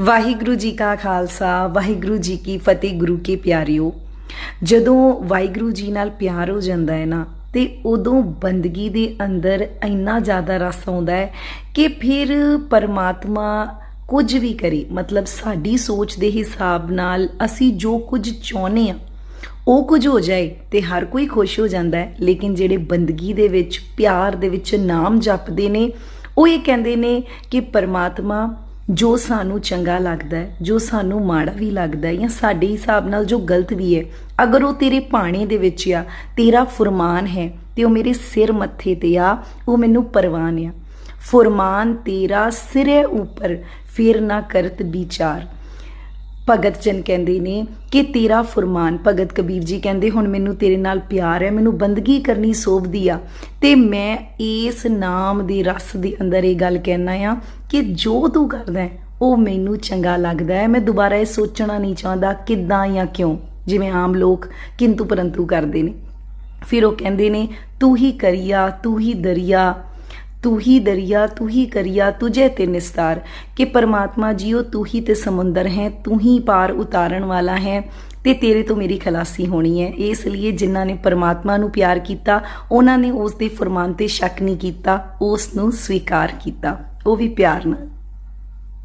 ਵਾਹਿਗੁਰੂ ਜੀ ਕਾ ਖਾਲਸਾ, ਵਾਹਿਗੁਰੂ ਜੀ ਕੀ ਫਤਿਹ, ਗੁਰੂ ਕੇ ਪਿਆਰਿਓ। ਜਦੋਂ ਵਾਹਿਗੁਰੂ ਜੀ ਨਾਲ ਪਿਆਰ ਹੋ ਜਾਂਦਾ ਹੈ ਨਾ, ਤੇ ਉਦੋਂ ਬੰਦਗੀ ਦੇ ਅੰਦਰ ਇੰਨਾ ਜ਼ਿਆਦਾ ਰਸ ਆਉਂਦਾ ਹੈ ਕਿ ਫਿਰ ਪਰਮਾਤਮਾ ਕੁਝ ਵੀ ਕਰੇ, ਮਤਲਬ ਸਾਡੀ ਸੋਚ ਦੇ ਹਿਸਾਬ ਨਾਲ ਅਸੀਂ ਜੋ ਕੁਝ ਚਾਹੁੰਦੇ ਆ ਉਹ ਕੁਝ ਹੋ ਜਾਏ ਤੇ ਹਰ ਕੋਈ ਖੁਸ਼ ਹੋ ਜਾਂਦਾ ਹੈ। ਲੇਕਿਨ ਜਿਹੜੇ ਬੰਦਗੀ ਦੇ ਵਿੱਚ, ਪਿਆਰ ਦੇ ਵਿੱਚ ਨਾਮ ਜਪਦੇ ਨੇ, ਉਹ ਇਹ ਕਹਿੰਦੇ ਨੇ ਕਿ ਪਰਮਾਤਮਾ ਜੋ ਸਾਨੂੰ ਚੰਗਾ ਲੱਗਦਾ ਹੈ, ਜੋ ਸਾਨੂੰ ਮਾੜਾ ਵੀ ਲੱਗਦਾ ਹੈ ਜਾਂ ਸਾਡੇ ਹਿਸਾਬ ਨਾਲ ਜੋ ਗਲਤ ਵੀ ਹੈ, ਅਗਰ ਉਹ ਤੇਰੇ ਪਾਣੇ ਦੇ ਵਿੱਚ ਆ, ਤੇਰਾ ਫਰਮਾਨ ਹੈ ਤੇ ਉਹ ਮੇਰੇ ਸਿਰ ਮੱਥੇ ਤੇ ਆ, ਉਹ ਮੈਨੂੰ ਪਰਵਾਨ ਆ। ਫਰਮਾਨ ਤੇਰਾ ਸਿਰੇ ਉੱਪਰ, ਫਿਰ ਨਾ ਕਰਤ ਵਿਚਾਰ। ਭਗਤ ਜਨ ਕਹਿੰਦੇ ਨੇ ਕਿ ਤੇਰਾ ਫਰਮਾਨ ਭਗਤ ਕਬੀਰ ਜੀ ਕਹਿੰਦੇ ਹੁਣ ਮੈਨੂੰ ਤੇਰੇ ਨਾਲ ਪਿਆਰ ਹੈ ਮੈਨੂੰ ਬੰਦਗੀ ਕਰਨੀ ਸੋਭਦੀ ਆ। ਤੇ ਮੈਂ ਇਸ ਨਾਮ ਦੇ ਰਸ ਦੇ ਅੰਦਰ ਇਹ ਗੱਲ ਕਹਿਣਾ ਆ ਕਿ ਜੋ ਤੂੰ ਕਰਦਾ ਹੈ, ਉਹ ਮੈਨੂੰ ਚੰਗਾ ਲੱਗਦਾ ਹੈ। ਮੈਂ ਦੁਬਾਰਾ ਇਹ ਸੋਚਣਾ ਨਹੀਂ ਚਾਹੁੰਦਾ ਕਿੱਦਾਂ ਜਾਂ ਕਿਉਂ ਜਿਵੇਂ ਆਮ ਲੋਕ ਕਿੰਤੂ ਪਰੰਤੂ ਕਰਦੇ ਨੇ। ਫਿਰ ਉਹ ਕਹਿੰਦੇ ਨੇ ਤੂੰ ਹੀ ਕਰੀਆ ਤੂੰ ਹੀ ਦਰਿਆ ਤੂੰ ਹੀ ਦਰਿਆ, ਤੂੰ ਹੀ ਕਰਿਆ, ਤੁਝੇ ਤੇ ਨਿਸਤਾਰ। ਕਿ ਪਰਮਾਤਮਾ ਜੀਓ, ਤੂੰ ਹੀ ਤੇ ਸਮੁੰਦਰ ਹੈ, ਤੂੰ ਹੀ ਪਾਰ ਉਤਾਰਨ ਵਾਲਾ ਹੈ, ਤੇ ਤੇਰੇ ਤੋਂ ਮੇਰੀ ਖਲਾਸੀ ਹੋਣੀ ਹੈ। ਇਸ ਲਈ ਜਿਨ੍ਹਾਂ ਨੇ ਪਰਮਾਤਮਾ ਨੂੰ ਪਿਆਰ ਕੀਤਾ, ਉਹਨਾਂ ਨੇ ਉਸ ਦੇ ਫਰਮਾਨ ਤੇ ਸ਼ੱਕ ਨਹੀਂ ਕੀਤਾ, ਉਸ ਨੂੰ ਸਵੀਕਾਰ ਕੀਤਾ। ਉਹ ਵੀ ਪਿਆਰ ਨਾਲ।